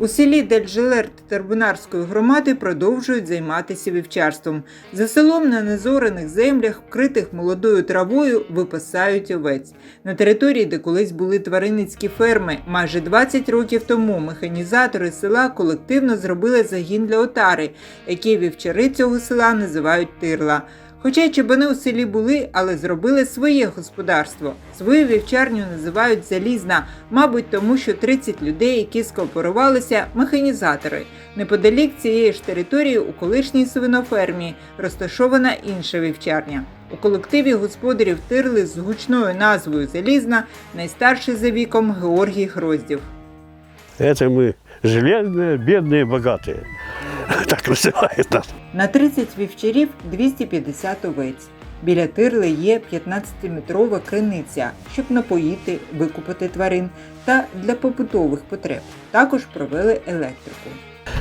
У селі Дельжилер Тербунарської громади продовжують займатися вівчарством. За селом на незорених землях, вкритих молодою травою, випасають овець. На території, де колись були тваринницькі ферми, майже 20 років тому механізатори села колективно зробили загін для отари, який вівчари цього села називають тирла. Хоча й чабани у селі були, але зробили своє господарство. Свою вівчарню називають залізна, мабуть, тому що 30 людей, які скооперувалися, механізатори. Неподалік цієї ж території у колишній свинофермі розташована інша вівчарня. У колективі господарів тирли з гучною назвою Залізна найстарший за віком Георгій Гроздів. Это мы железные, бедные, богатые. Так называют нас. На 30 вівчарів 250 овець. Біля тирли є 15-метрова криниця, щоб напоїти, викупати тварин та для побутових потреб. Також провели електрику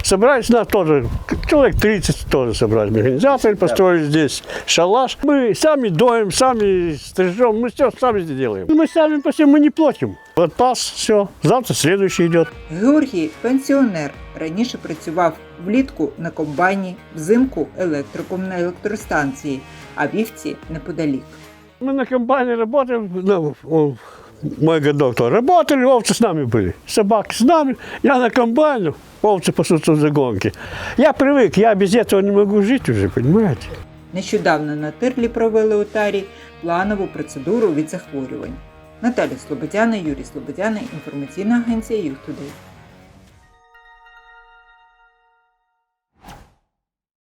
Собрались нас тоже, человек 30 тоже собрались механизаторы, построили здесь шалаш. Мы сами доем, сами стрижем, мы все сами здесь делаем. Мы сами по всему мы не платим. Вот пас, все, завтра следующий идет. Георгій пенсіонер. Раніше працював влітку на комбайні, взимку електриком на електростанції, а вівці неподалік. Мы на комбайне работаем, ну, он, мой годок тоже работали, овцы с нами были, собаки с нами, я на комбайне, овцы пасутся в загонке. Я привык, я без этого не могу жить уже, понимаете? Нещодавно на тирлі провели у тарі планову процедуру від захворювань. Наталя Слободяна, Юрій Слободяна, інформаційна агенція Юг Тудей.